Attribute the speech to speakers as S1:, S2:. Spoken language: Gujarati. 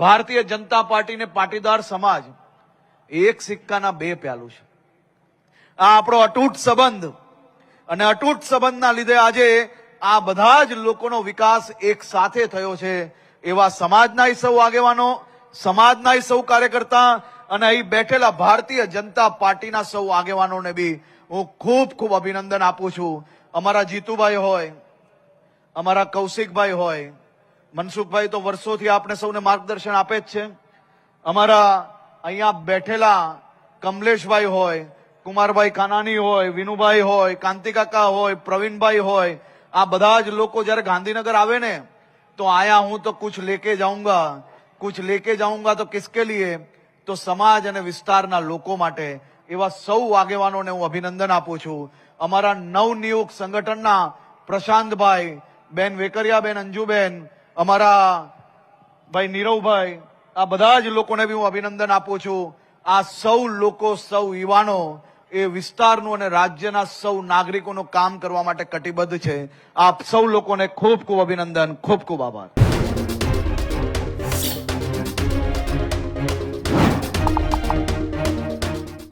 S1: ભારતીય જનતા પાર્ટીને પાટીદાર સમાજ એક સિક્કાના બે પ્યાલું છે. આ આપણો અતૂટ સંબંધ અને અતૂટ સંબંધના લીધે આજે આ બધા જ લોકોનો વિકાસ એક સાથે થયો છે. એવા સમાજના સૌ આગેવાનો, સમાજના સૌ કાર્યકર્તા અને અહીં બેઠેલા ભારતીય જનતા પાર્ટીના સૌ આગેવાનોને બી હું ખૂબ ખૂબ અભિનંદન આપું છું. અમારા જીતુભાઈ હોય, અમારા કૌશિકભાઈ હોય મનસુખભાઈ તો વર્ષોથી આપણે સૌને માર્ગદર્શન આપે જ છે. અમારા અહીંયા બેઠેલા કમલેશભાઈ હોય, કુમારભાઈ કાનાની હોય, વિનુભાઈ હોય કાંતિકાકા હોય, પ્રવીણભાઈ હોય, આ બધા જ લોકો જયારે ગાંધીનગર આવે ને, તો આયા હું તો કુછ લેકે જાઉંગા, કુછ લેકે જાઉંગા તો કિસકે લીએ, તો સમાજ અને વિસ્તારના લોકો માટે એવા સૌ આગેવાનોને હું અભિનંદન આપું છું. અમારા નવનિયુક્ત સંગઠનના પ્રશાંતભાઈ, બેન વેકરિયાબેન, અંજુબેન અમારા ભાઈ નીરવભાઈ, આ બધા જ લોકોને બી હું અભિનંદન આપું છું. આ સૌ લોકો, સૌ યુવાનો એ વિસ્તારનું અને રાજ્યના સૌ નાગરિકોનું કામ કરવા માટે કટિબદ્ધ છે. આપ સૌ લોકોને ખૂબ ખૂબ અભિનંદન, ખૂબ ખૂબ આભાર.